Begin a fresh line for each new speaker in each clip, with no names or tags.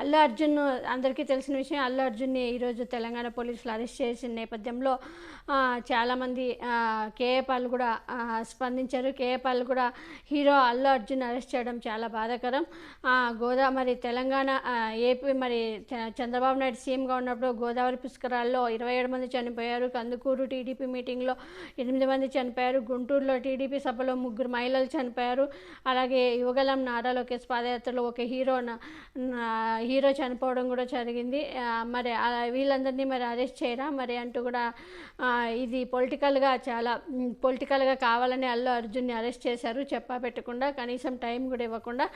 అల్లు అర్జున్ అందరికీ తెలిసిన విషయం అల్లు అర్జున్ని ఈరోజు తెలంగాణ పోలీసులు అరెస్ట్ చేసిన నేపథ్యంలో చాలామంది కేఏపాల్ కూడా స్పందించారు. కేఏపాల్ కూడా హీరో అల్లు అర్జున్ అరెస్ట్ చేయడం చాలా బాధాకరం. గోదా మరి తెలంగాణ ఏపీ మరి చంద్రబాబు నాయుడు సీఎంగా ఉన్నప్పుడు గోదావరి పుష్కరాల్లో ఇరవై ఏడు మంది చనిపోయారు. కందుకూరు టీడీపీ మీటింగ్లో ఎనిమిది మంది చనిపోయారు. గుంటూరులో టీడీపీ సభలో ముగ్గురు మహిళలు చనిపోయారు. అలాగే యువగలం నారా లోకేష్ పాదయాత్రలో ఒక హీరో హీరో చనిపోవడం కూడా జరిగింది. మరి ఆ వీళ్ళందరినీ మరి అరెస్ట్ చేయరా? మరి అంటూ కూడా ఇది పొలిటికల్గా చాలా పొలిటికల్గా కావాలని అల్లు అర్జున్ని అరెస్ట్ చేశారు. చెప్పా పెట్టకుండా కనీసం టైం కూడా ఇవ్వకుండా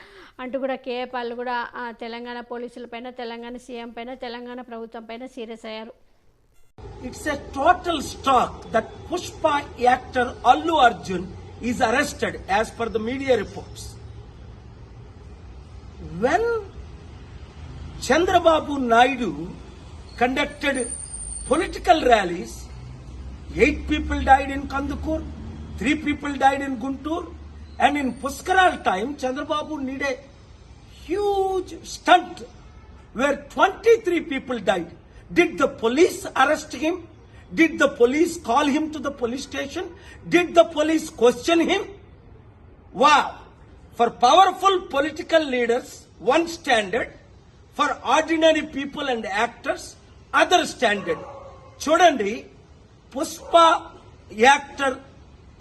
అంటూ కూడా కేఏ పాల్ కూడా తెలంగాణ పోలీసుల పైన తెలంగాణ సీఎం పైన తెలంగాణ ప్రభుత్వం పైన సీరియస్ అయ్యారు.
It's a total stock that Pushpa actor Allu Arjun is arrested as per the media reports. When Chandrababu Naidu conducted political rallies, eight people died in Kandukur, three people died in Guntur, and in Puskaral time, Chandrababu need a huge stunt where 23 people died. Did the police arrest him? Did the police call him to the police station? Did the police question him? Wow! For powerful political leaders, one standard. For ordinary people and actors other standard. చూడండి Pushpa actor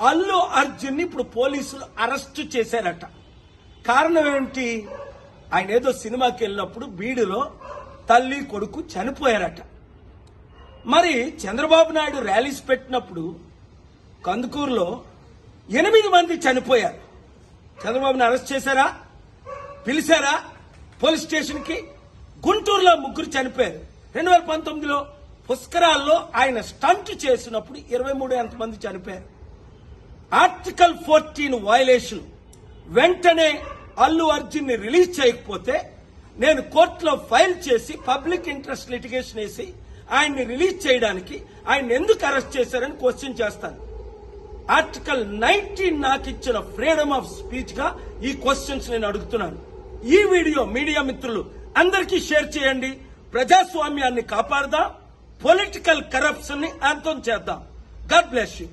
Allu Arjun ఇప్పుడు పోలీసులు arrest చేశారట. కారణం ఏమిటి? ఆయన ఏదో సినిమాకి వెళ్ళినప్పుడు బీడులో తల్లి కొడుకు చనిపోయారట. మరి చంద్రబాబు నాయుడు ర్యాలీస్ పెట్టినప్పుడు కందుకూరులో ఎనిమిది మంది చనిపోయారు. చంద్రబాబుని అరెస్ట్ చేశారా? పిలిచారా? పోలీస్ స్టేషన్కి? గుంటూరులో ముగ్గురు చనిపోయారు. రెండు వేల పంతొమ్మిదిలో పుష్కరాల్లో ఆయన స్టంట్ చేసినప్పుడు ఇరవై మూడు ఎంతమంది చనిపోయారు. Article fourteen violation. వెంటనే అల్లు అర్జున్ని రిలీజ్ చేయకపోతే నేను కోర్టులో ఫైల్ చేసి పబ్లిక్ ఇంట్రెస్ట్ లిటిగేషన్ వేసి ఆయన్ని రిలీజ్ చేయడానికి ఆయన ఎందుకు అరెస్ట్ చేశారని క్వశ్చన్ చేస్తాను. ఆర్టికల్ నైన్టీన్ నాకు ఇచ్చిన ఫ్రీడమ్ ఆఫ్ స్పీచ్గా ఈ క్వశ్చన్స్ నేను అడుగుతున్నాను. ఈ వీడియో మీడియా మిత్రులు అందరికీ షేర్ చేయండి. ప్రజాస్వామ్యాన్ని కాపాడదాం. పొలిటికల్ కరప్షన్ని అంతం చేద్దాం. God bless you